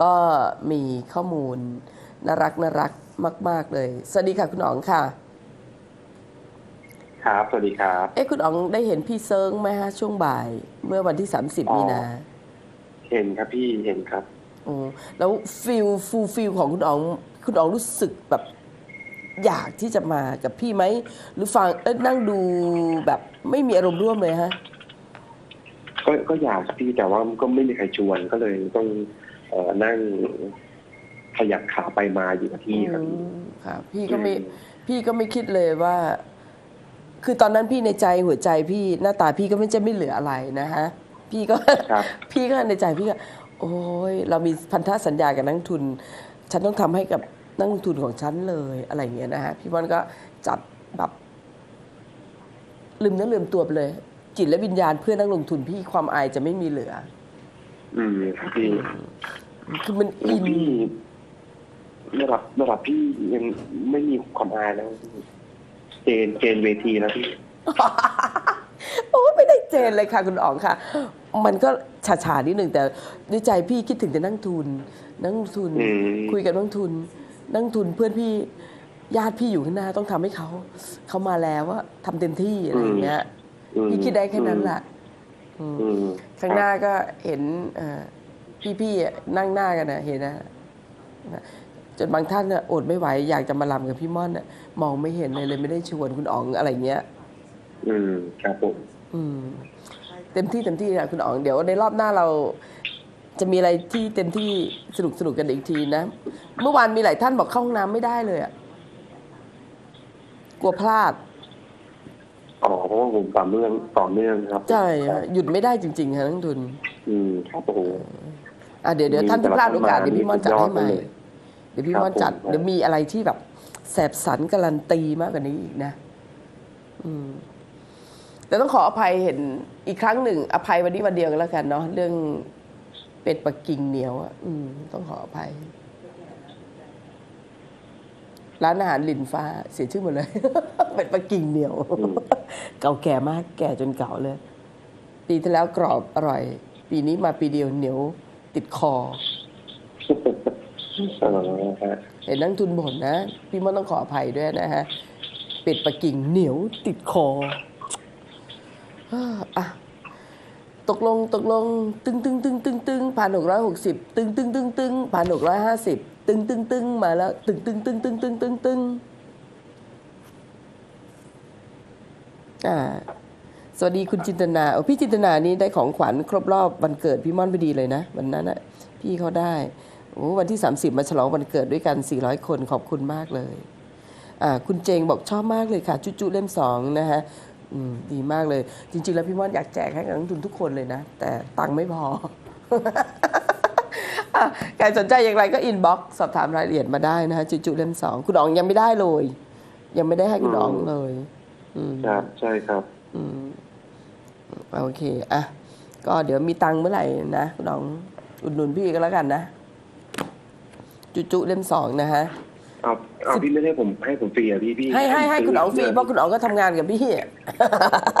ก็มีข้อมูลน่ารักน่ารักมาก ๆ เลย สวัสดีค่ะคุณอ๋องค่ะ ครับ สวัสดีครับ เอ๊ะคุณอ๋องได้เห็นพี่เซิงไหมฮะช่วงบ่าย เมื่อวันที่30มีนา เห็นครับพี่เห็นครับโอ้แล้วฟิลฟูลฟิลของคุณอ๋อง คุณอ๋องรู้สึกแบบอยากที่จะมากับพี่ไหม หรือฟังเอ้ยนั่งดูแบบไม่มีอารมณ์ร่วมเลยฮะ ก็ก็อยากครับพี่แต่ว่าก็ไม่มีใครชวนก็เลยต้องเอ่อ นั่งขยับขาไปมาอยู่กับที่ครับอืมค่ะพี่ก็ไม่พี่ก็ไม่คิดเลยว่า คือตอนนั้นพี่ในใจหัวใจพี่หน้าตาพี่ก็ไม่จะไม่เหลืออะไรนะฮะพี่ก็ครับพี่ก็ในใจพี่ก็โอ้ยเรามีพันธสัญญากับนักลงทุน ฉันต้องทำให้กับนักลงทุนของฉันเลยอะไรอย่างเงี้ยนะฮะพี่บอลก็จัดแบบลืมเนื้อลืมตัวไปเลย จิตและวิญญาณเพื่อนักลงทุนพี่ความอายจะไม่มีเหลือ อืมครับพี่ คือมันอินพี่ระดับระดับพี่ยังไม่มีความอายแล้วเกณฑ์เกณฑ์เวทีแล้วพี่โอ้ยไม่ได้เจนเลยค่ะ คุณอ๋องค่ะ มันก็ฉาฉาๆนิดหนึ่งแต่ในใจพี่คิดถึงแต่นักทุน นักทุนอืมคุยกับนักทุน นักทุนเพื่อนพี่ญาติพี่อยู่ข้างหน้าต้องทำให้เขาเขามาแล้วว่าทำเต็มที่อะไรอย่างเงี้ยอืมพี่คิดได้แค่นั้นแหละอืมข้างหน้าก็เห็นเอ่อ พี่ๆอะนั่งหน้ากันนะเห็นนะจนบางท่านน่ะอดไม่ไหวอยากจะมาลำกับพี่ม่อนน่ะมองไม่เห็นเลยเลยไม่ได้ชวนคุณอ๋องอะไรเงี้ย อืมครับผมอืม เต็มที่เต็มที่นะคุณอ๋องเดี๋ยวในรอบหน้าเรา จะมีอะไรที่เต็มที่สนุกสนุกกันอีกทีนะเมื่อวานมีหลายท่านบอกเข้าห้องน้ำไม่ได้เลยอะกลัวพลาดอ๋อเพราะว่าผมต่อเนื่องต่อเนื่องครับใช่ฮะหยุดไม่ได้จริงๆค่ะนักทุน อืมครับโอ้โห อะเดี๋ยวเดี๋ยวท่านที่พลาดโอกาสมีเดี๋ยวพี่ม่อนจัดให้ใหม่สุดยอดเลยเดี๋ยวพี่ครับม่อนจัดผมเดี๋ยวมีอะไรที่แบบแสบสันการันตีมากกว่านี้อีกนะ อืม แต่ต้องขออภัยเห็นอีกครั้งหนึ่ง อภัยวันนี้วันเดียวกันแล้วกันเนาะเรื่องเป็ดปักกิ่งเหนียวอะอืม ต้องขออภัย ร้านอาหารลินฟ้า เสียชื่อหมดเลย เป็ดปักกิ่งเหนียว เก่าแก่มาก แก่จนเก่าเลย ปีที่แล้วกรอบอร่อย ปีนี้มาปีเดียวเหนียว ติดคออ๋อฮะเห็นนักทุนบ่นนะ พี่มอนต้องขออภัยด้วยนะฮะ เป็ดปักกิ่งเหนียวติดคออะตกลงตกลง ตึงตึงตึงตึงตึงพันหกร้อยหกสิบตึงตึงตึงตึงพันหกร้อยห้าสิบตึงตึงตึงมาแล้ว ตึงตึงตึงตึงตึงตึงตึงอ่า สวัสดีคุณจินตนาโอ้พี่จินตนานี่ได้ของขวัญครบรอบวันเกิดพี่ม่อนพอดีเลยนะ วันนั้นน่ะพี่เขาได้โอ้วันที่ 30 มาฉลองวันเกิดด้วยกัน 400 คนขอบคุณมากเลยอ่าคุณเจงบอกชอบมากเลยค่ะ จุจุเล่มสองนะฮะอืมดีมากเลย จริง ๆ แล้วพี่ม่อนอยากแจกให้กับนักลงทุนทุกคนเลยนะ แต่ตังค์ไม่พออะใครสนใจอย่างไรก็อินบ็อกซ์สอบถามรายละเอียดมาได้นะฮะจุจุเล่มสองคุณอ๋องยังไม่ได้เลย ยังไม่ได้ให้คุณอ๋องเลยอืมครับ ใช่ครับ อืม โอเคอะก็เดี๋ยวมีตังค์เมื่อไหร่นะคุณน้องอุดหนุนพี่ก็แล้วกันนะ จุจุเล่มสองนะฮะเอาเอาพี่ไม่ได้ผมให้ผมฟรีอะพี่พี่ให้ให้ให้คุณอ๋องฟรีเพราะคุณอ๋องก็ทำงานกับพี่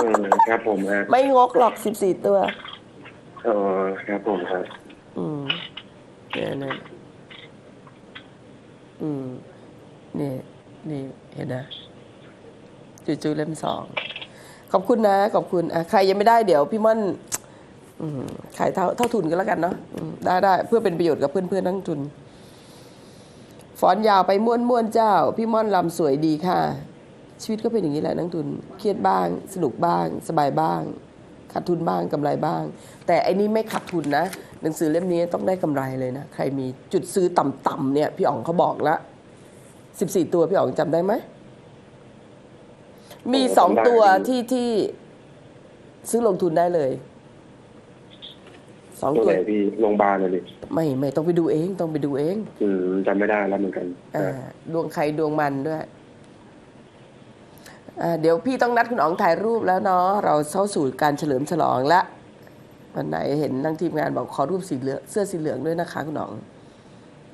เออครับผมฮะไม่งกหรอกสิบสี่ตัว เออครับผมครับ อืมเนี่ยเนี่ยอืมนี่นี่เห็นนะจุจุเล่มสอง ขอบคุณนะ ขอบคุณอะใครยังไม่ได้เดี๋ยวพี่ม่อนขายเท่าเท่าทุนก็แล้วกันเนาะได้ได้เพื่อเป็นประโยชน์กับเพื่อนเพื่อนๆนักลงทุนฟอนยาวไปม้วนม้วนเจ้า พี่ม่อนลำสวยดีค่ะ ชีวิตก็เป็นอย่างนี้แหละนักทุน เครียดบ้าง สนุกบ้าง สบายบ้าง ขาดทุนบ้างกำไรบ้าง แต่อันนี้ไม่ขาดทุนนะ หนังสือเล่มนี้ต้องได้กำไรเลยนะ ใครมีจุดซื้อต่ำๆเนี่ย พี่อ๋องเขาบอกละสิบสี่ตัวพี่อ๋องจำได้ไหม มีสองตัวที่ที่ซื้อลงทุนได้เลยสองตัวตัวไหนพี่โรงพยาบาลเลยดิไม่ไม่ต้องไปดูเอง ต้องไปดูเอง อืมจำไม่ได้แล้วเหมือนกันอ่าดวงใครดวงมันด้วยอ่าเดี๋ยวพี่ต้องนัดคุณอ๋องถ่ายรูปแล้วเนาะเราเข้าสู่การเฉลิมฉลองละวันไหนเห็นนั่งทีมงานบอกขอรูปสีเหลืองเสื้อสีเหลืองด้วยนะคะคุณอ๋อง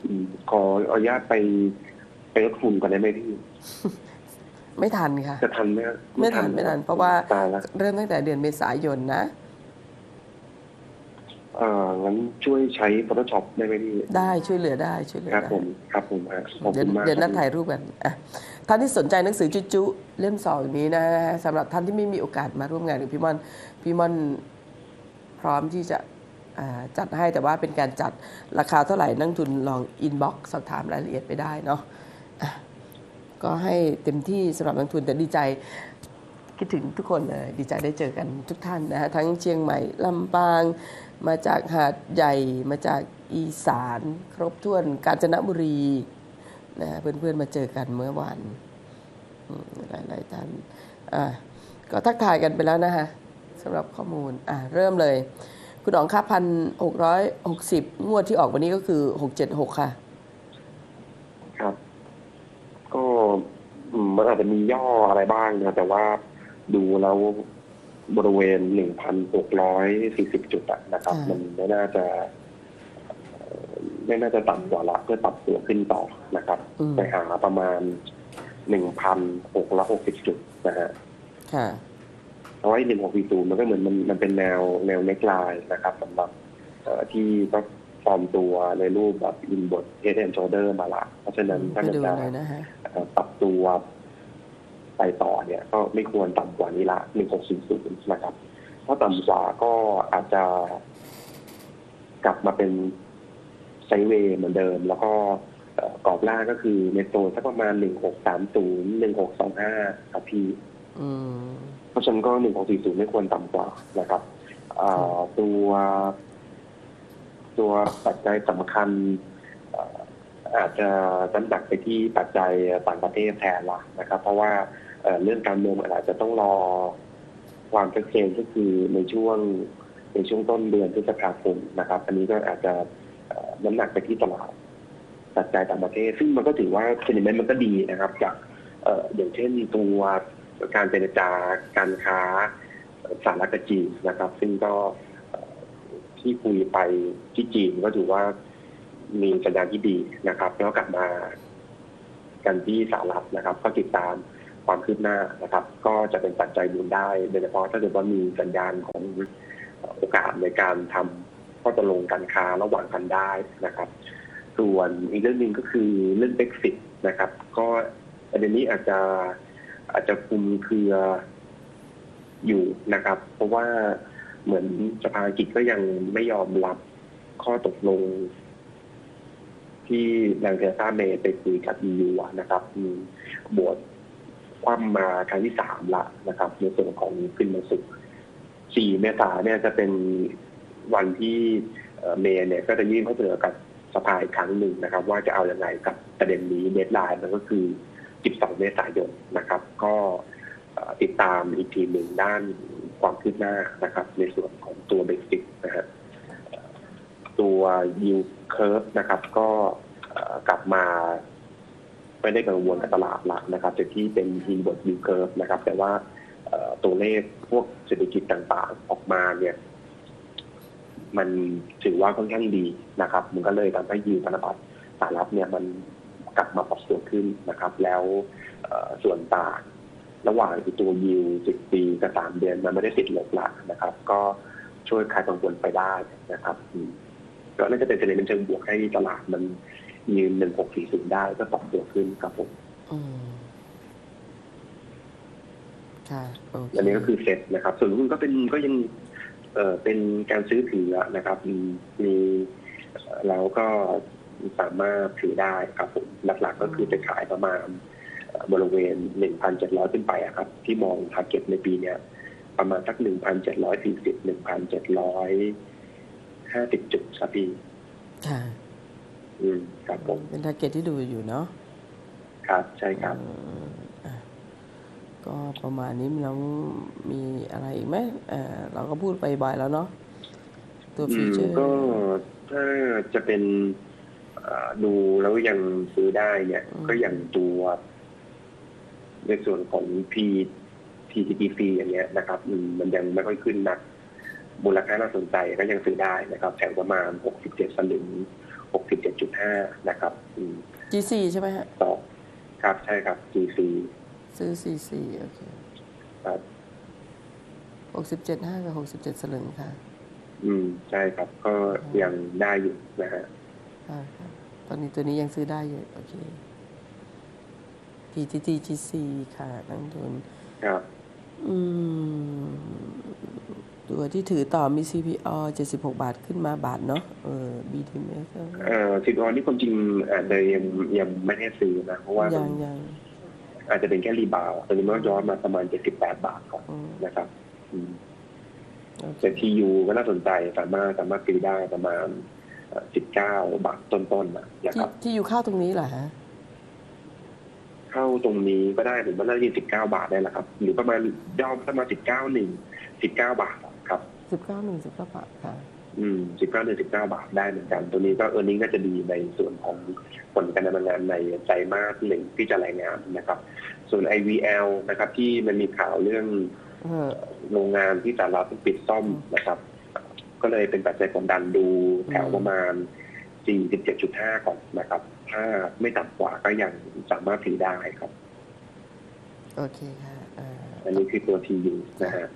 อืมขออนุญาตไปไปลดหุ่นก่อนได้ไหมพี่ ไม่ทันค่ะ จะทันไหมฮะไม่ทันไม่ทัน เพราะว่าตายแล้วเริ่มตั้งแต่เดือนเมษายนนะเอ่องั้นช่วยใช้ Photoshop ได้ไหมพี่ได้ช่วยเหลือได้ช่วยเหลือครับได้ ผมครับผมฮะขอบเดี๋ยวคุณมากเดี๋ยวนัดครับถ่ายรูปกันอะท่านที่สนใจหนังสือจุจุเล่มสองนี้นะสำหรับท่านที่ไม่มีโอกาสมาร่วมงานกับพี่ม่อนพี่ม่อนพร้อมที่จะอ่าจัดให้แต่ว่าเป็นการจัดราคาเท่าไหร่นักทุนลองอินบ็อกซ์สอบถามรายละเอียดไปได้เนาะอะ ก็ให้เต็มที่สำหรับนักทุนแต่ดีใจคิดถึงทุกคนเลยดีใจได้เจอกันทุกท่านนะฮะทั้งเชียงใหม่ลำปาง มาจากหาดใหญ่มาจากอีสาน ครบถ้วนกาญจนบุรีนะฮะเพื่อนๆมาเจอกันเมื่อวานหลายๆท่านอะก็ทักทายกันไปแล้วนะฮะสำหรับข้อมูลอะเริ่มเลย คุณอ๋องค่าพันหกร้อยหกสิบงวดที่ออกวันนี้ก็คือหกเจ็ดหกค่ะ ครับ ก็อื มมันอาจจะมีย่ออะไรบ้างนะแต่ว่าดูแล้วบริเวณ1,640จุดอะนะครับอ่ามัมันไม่น่าจะเอ่อไม่น่าจะต่ำกว่าละเพื่อปรับตัวขึ้นต่อนะครับอืมไปหาประมาณ1,660จุดนะฮะค่ะเพราะว่าหนึ่งหกสี่ศูนย์มันก็เหมือนมันมันเป็นแนวแนวเน็กไลน์นะครับสำหรับเอ่อที่ก็ฟอร์มตัวในรูปแบบอินบดเฮดแอนด์โชเดอร์มาละเพราะฉะนั้นถ้าไปเกิดดูจะเลยนะฮะเอ่อปรับตัว ไปต่อเนี่ยก็ไม่ควรต่ำกว่านี้ละหนึ่งหกสี่ศูนย์นะครับ ถ้าต่ำกว่าก็อาจจะกลับมาเป็นไซด์เวย์เหมือนเดิม แล้วก็เอ่อกรอบล่างก็คือในโซนสักประมาณหนึ่งหกสามศูนย์หนึ่งหกสองห้าครับพี่อืมเพราะฉะนั้นก็หนึ่งของสี่ศูนย์ไม่ควรต่ำกว่านะครับอ่าตัวตัวปัจจัยสำคัญอ่าอาจจะน้ำหนักไปที่ปัจจัยต่างประเทศแทนละนะครับ เพราะว่า เรื่องการเมืองอาจจะต้องรอความชัดเจนก็คือในช่วงในช่วงต้นเดือนพฤษภาคมนะครับ อันนี้ก็อาจจะน้ำหนักไปที่ตลาดปัจจัยต่างประเทศ ซึ่งมันก็ถือว่าเซนิเมนต์มันก็ดีนะครับ จากเอออย่างเช่นตัวการเจรจาการค้าสหรัฐกับจีนนะครับ ซึ่งก็ที่คุยไปที่จีนก็ถือว่ามีสัญญาณที่ดีนะครับ แล้วกลับมากันที่สหรัฐนะครับ ก็ติดตาม ความคืบหน้านะครับ ก็จะเป็นปัจจัยบุญได้โดยเฉพาะถ้าเกิดว่ามีสัญญาณของโอกาสในการทำข้อตกลงการค้าระหว่างกันได้นะครับ ส่วนอีกเรื่องหนึ่งก็คือเรื่อง Brexit นะครับ ก็ประเด็นนี้อาจจะอาจจะคุมเครืออยู่นะครับ เพราะว่าเหมือนสภาอังกฤษก็ยังไม่ยอมรับข้อตกลง ที่นางเทเรซาเมย์ไปคุยกับ EU อะนะครับมีบท คว่ำมาครั้งที่สามละนะครับในส่วนของขึ้นมาสุดสี่เมษาเนี่ยจะเป็นวันที่เมย์เนี่ยก็จะยื่นข้อเสนอกับสภาอีกครั้งหนึ่งนะครับ ว่าจะเอาอย่างไรกับประเด็นนี้เดทไลน์มันก็คือ 12 เมษายนนะครับ ก็ติดตามอีกทีหนึ่งด้านความคืบหน้านะครับ ในส่วนของตัวเบสิกนะฮะเอ่อตัว yield curve นะครับ ก็กลับมา ไม่ได้กังวลกับตลาดหลักนะครับจากที่เป็น inward yield curve นะครับ แต่ว่าตัวเลขพวกเศรษฐกิจต่างๆออกมาเนี่ย มันถือว่าค่อนข้างดีนะครับ มันก็เลยทำให้ยิวพันธบัตรสหรัฐเนี่ยมันกลับมาปรับตัวขึ้นนะครับ แล้วส่วนต่างระหว่างตัวยิวสิบปีกับสามเดือนมันไม่ได้ติดลบละนะครับ ก็ช่วยคลายกังวลไปได้นะครับก็น่าจะเป็นเทรนด์เชิงบวกให้ตลาดมัน ยืนหนึ่งหกสี่ศูนย์ได้ก็ปรับตัวขึ้นครับผมอืมค่ะโอเคอันนี้ก็คือเซ็ตนะครับ ส่วนหุ้นก็เป็นก็ยังเอ่อเป็นการซื้อถือนะครับ มีมีเอ่อแล้วก็สามารถถือได้ครับผมหลักๆ ก็คือจะขายประมาณเอ่อบริเวณ 1,700 ขึ้นไปอะครับ ที่มองทาร์เก็ตในปีเนี้ยประมาณสัก 1,740 1,750 จุดครับพี่ค่ะ อืมครับผมเป็นทาร์เก็ตที่ดูอยู่เนาะครับใช่ครับอืมอะก็ประมาณนี้แล้วมีอะไรอีกไหมเออเราก็พูดไปบ่อยแล้วเนาะตัวอืฟีมเจอร์ก็ถ้าจะเป็นเอ่อดูแล้วยังซื้อได้เนี่ย ก็อย่างตัวในส่วนของ P PTP อย่างเงี้ยนะครับอืมมันยังไม่ค่อยขึ้นหนักมูลค่าน่าสนใจก็ยังซื้อได้นะครับแถวประมาณ 67สลึง 67.5 นะครับอืม G4 ใช่ไหมฮะต่อครับใช่ครับ GC ซื้อ C4 โอเคครับหกสิบเจ็ดห้ากับหกสิบเจ็ดสลึงค่ะ อืม ใช่ครับ ก็ยังได้อยู่นะฮะอ่าครับตอนนี้ตัวนี้ยังซื้อได้อยู่ โอเค PTT GC ค่ะนักลงทุนครับ อืม ตัวที่ถือต่อมี CPO 76 บาทขึ้นมาบาทเนาะเออ BTMX ก็เอ่อสิบออนนี่ความจริงอาจจะยังยังไม่ได้ซื้อนะ เพราะว่ามัยันงยังอาจจะเป็นแค่รีบาวด์ตอนนี้มันย้อนมาประมาณเจ็ดสิบแปดบาทก่อนอืมนะครับอืมโอเคแต่ทียูก็น่าสนใจสามารถสามารถซื้อได้ประมาณสิบเก้า19 บาทต้นๆนะนะคที่รับ ที่อยู่เข้าตรงนี้เหรอฮะเข้าตรงนี้ก็ได้หรือว่าน่าจะสิบเก้าบาทได้แหละครับ หรือประมาณย่อมประมาณสิบเก้าหนึ่ง สิบเก้าบาทครับ19 1 19บาทค่ะ อืมสิบเก้าถึงสิบเก้าบาทได้เหมือนกัน ตัวนี้ก็เออร์เน็งก็จะดีในส่วนของผลการดำเนินงานในไตรมาสหนึ่งที่จะรายงานนะครับ ส่วน IVL นะครับ ที่มันมีข่าวเรื่องเออโรงงานที่สหรัฐปิดซ่อมนะครับ ก็เลยเป็นปัจจัยกดดันดูแถวประมาณ 47.5 ก่อนนะครับ ถ้าไม่ต่ำกว่าก็ยังสามารถถือได้ครับ โอเคค่ะอ่าอันนี้คือตัว TU นะฮะ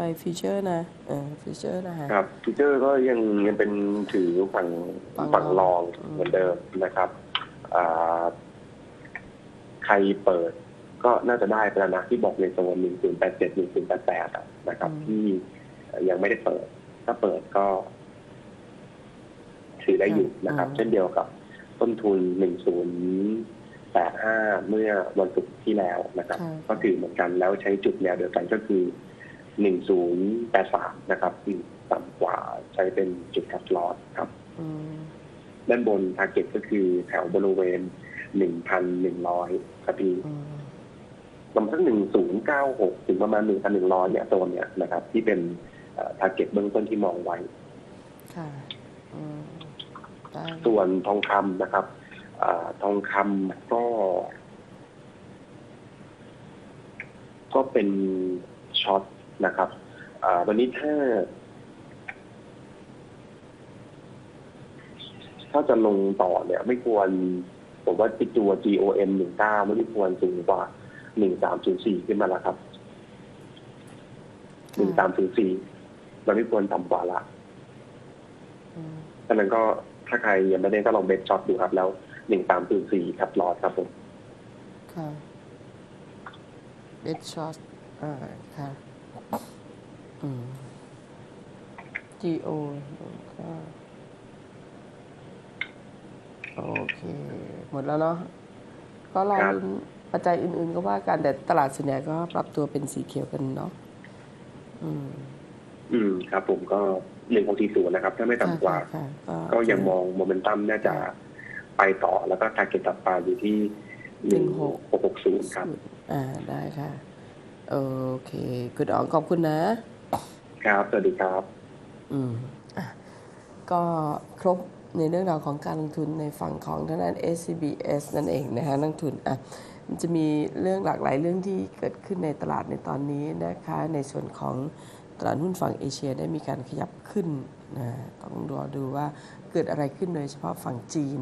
ไปฟีเจอร์นะเออฟีเจอร์นะฮะ ครับฟีเจอร์ก็ยังยังเป็นถือฝั่งฝั่งฝั่งรองอืมเหมือนเดิมนะครับอ่าใครเปิดก็น่าจะได้ไปแล้วนะที่บอกในโซนหนึ่งศูนย์แปดเจ็ดหนึ่งศูนย์แปดแปดนะครับที่ยังไม่ได้เปิด ถ้าเปิดก็ ถือได้อยู่นะครับเช่นเดียวกับต้นทุนหนึ่งศูนย์แปดห้าเมื่อวันศุกร์ที่แล้วนะครับ ค่ะ ก็ถือเหมือนกันแล้วใช้จุดแนวเดียวกันก็คือ หนึ่งศูนย์แปดสามนะครับอืมต่ำกว่าใช้เป็นจุดคัดลอสครับอืมด้านบนทาร์เก็ตก็คือแถวบริเวณหนึ่งพันหนึ่งร้อยครับพี่อืมประมาณหนึ่งศูนย์เก้าหกถึงประมาณหนึ่งพันหนึ่งร้อยเนี่ยโซนเนี่ยนะครับ ที่เป็นทาร์เก็ตเบื้องต้นที่มองไว้ค่ะอืมได้ส่วนทองคำนะครับอาทองคำก็ ก็เป็นช็อต นะครับอาวันนี้ถ้า ถ้าจะลงต่อเนี่ย ไม่ควร ผมว่าติดตัว GOM หนึ่งเก้าไม่ควรสูงกว่าหนึ่งสามศูนย์สี่ขึ้นมาแล้วครับหนึ่งสามศูนย์สี่มันไม่ควรต่ำกว่าละอืมฉะนั้นก็ถ้าใครยังไม่ได้ก็ลองเบสช็อตดูครับ แล้วหนึ่งสามศูนย์สี่ครับรอดครับผม ค่ะเดดช็อตอ่าค่ะ อืม GO ค่ะโอเค หมดแล้วเนาะก็รอครับลุ้นปัจจัยอื่น ๆ ก็ว่ากันแต่ตลาดส่วนใหญ่ก็ปรับตัวเป็นสีเขียวกันเนาะอืม อืม ครับผมก็หนึ่งหกสี่ศูนย์นะครับ ถ้าไม่ต่ำกว่าค่ะค่ะก็ยังมองโมเมนตัมน่าจะไปต่อแล้วก็ทาร์เก็ตตัดปลาอยู่ที่หนึ่งหกหกศูนย์ครับ อ่าได้ค่ะ โอเค คุณอ๋องขอบคุณนะ ครับ สวัสดีครับ อืมอะก็ครบในเรื่องราวของการลงทุนในฝั่งของทางด้าน SCBS นั่นเองนะฮะนักทุนอะมันจะมีเรื่องหลากหลายเรื่องที่เกิดขึ้นในตลาดในตอนนี้นะคะ ในส่วนของตลาดหุ้นฝั่งเอเชียได้มีการขยับขึ้นนะต้องรอดูว่าเกิดอะไรขึ้นโดยเฉพาะฝั่งจีน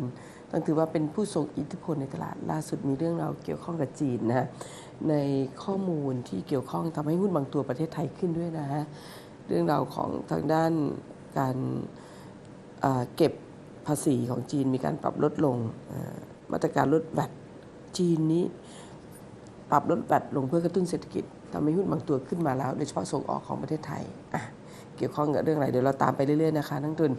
ต้องถือว่าเป็นผู้ทรงอิทธิพลในตลาดล่าสุดมีเรื่องราวเกี่ยวข้องกับจีนนะฮะในข้อมูลที่เกี่ยวข้องทำให้หุ้นบางตัวประเทศไทยขึ้นด้วยนะฮะ เรื่องราวของทางด้านการอ่าเก็บภาษีของจีนมีการปรับลดลงามาตรการลดแวดจีนนี้ ปรับลดแวดลงเพื่อกระตุ้นเศรษฐกิจทำให้หุ้นบางตัวขึ้นมาแล้ว โดยเฉพาะส่งออกของประเทศไทย เกี่ยวข้องกับเรื่องอะไรเดี๋ยวเราตามไปเรื่อยๆนะคะทั้งทุน